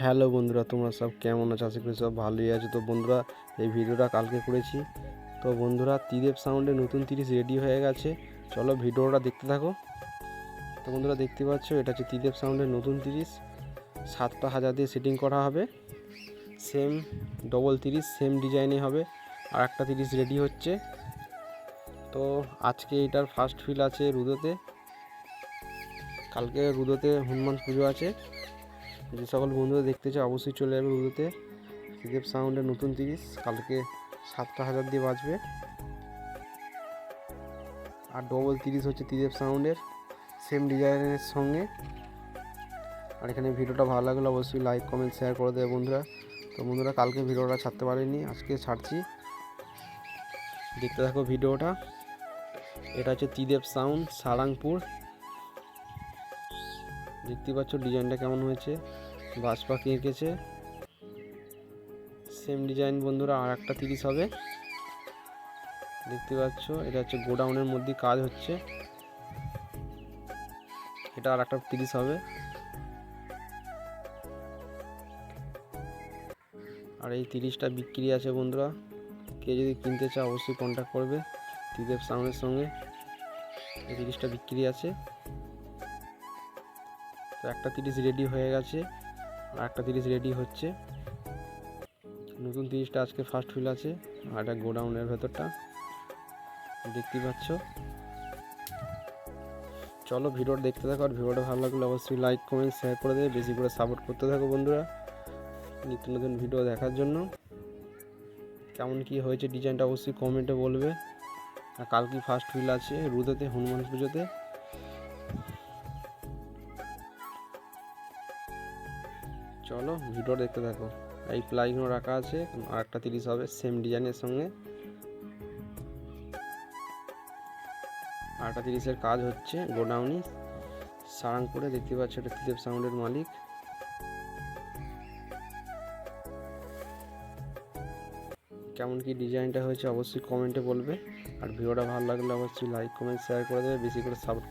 Hello বন্ধুরা, তোমরা সব কেমন আছো? আশা করি সব ভালোই আছো। তো বন্ধুরা, এই ভিডিওটা কালকে করেছি। তো বন্ধুরা ত্রিদেব সাউন্ডে নতুন তিরিশ রেডি হয়ে গেছে। চলো ভিডিওটা দেখতে থাকো। তো বন্ধুরা, দেখতে পাচ্ছ, এটা হচ্ছে ত্রিদেব সাউন্ডের নতুন তিরিশ। সাতটা হাজার দিয়ে সেটিং করা হবে। সেম ডবল তিরিশ সেম ডিজাইনে হবে। আর একটা তিরিশ রেডি হচ্ছে। তো আজকে এটার ফার্স্ট ফিল আছে রুদোতে। কালকে রুদোতে হনুমান পুজো আছে। যে সকল বন্ধুরা দেখতে চাও, অবশ্যই চলে যাবে উদুতে ত্রিদেব সাউন্ডের নতুন তিরিশ, কালকে সাতটা হাজার দিয়ে বাজবে। আর ডবল তিরিশ হচ্ছে ত্রিদেব সাউন্ডের সেম ডিজাইনের সঙ্গে। আর এখানে ভিডিওটা ভালো লাগলে অবশ্যই লাইক কমেন্ট শেয়ার করে দেবে বন্ধুরা। তো বন্ধুরা, কালকে ভিডিওটা ছাড়তে পারিনি, আজকে ছাড়ছি। দেখতে থাকো ভিডিওটা। এটা হচ্ছে ত্রিদেব সাউন্ড, সারাংপুর। দেখতে পাচ্ছ ডিজাইনটা কেমন হয়েছে? বাস পাখি এঁকেছে। সেম ডিজাইন বন্ধুরা, আর একটা তিরিশ হবে। দেখতে পাচ্ছ, এটা হচ্ছে গোডাউনের মধ্যে কাজ হচ্ছে। এটা আর একটা তিরিশ হবে। আর এই তিরিশটা বিক্রি আছে বন্ধুরা। কে যদি কিনতে চায়, অবশ্যই কন্ট্যাক্ট করবে। ত্রিদেব সাউন্ডের সঙ্গে। এই তিরিশটা বিক্রি আছে। একটা তিরিশ রেডি হয়ে গেছে আর একটা তিরিশ রেডি হচ্ছে। নতুন তিরিশটা আজকে ফার্স্ট ফিল আছে আর এটা গোডাউনের ভেতরটা। দেখতে পাচ্ছ? চলো ভিডিওটা দেখতে থাকো আর ভিডিওটা ভালো লাগলে অবশ্যই লাইক কমেন্ট শেয়ার করে দেবে। বেশি করে সাপোর্ট করতে থাকো বন্ধুরা। নিত্য নতুন ভিডিও দেখার জন্য। কেমন কি হয়েছে ডিজাইনটা অবশ্যই কমেন্টে বলবে। আর কাল কি ফার্স্ট ফিল আছে? রুদোতে, হনুমান পুজোতে। চলো, ভিডিও দেখতে থাকো। এই প্লাইগুলো রাখা আছে আর একটা তিরিশ হবে সেম ডিজাইনের সঙ্গে। আটটা তিরিশের কাজ হচ্ছে, গোডাউনি সারাংপুরে দেখতে পাচ্ছ, এটা ত্রিদেব সাউন্ডের মালিক। কেমন কি ডিজাইনটা হয়েছে, অবশ্যই কমেন্টে বলবে। আর ভিডিওটা ভালো লাগলে অবশ্যই লাইক কমেন্ট শেয়ার করে দেবে, বেশি করে সাপোর্ট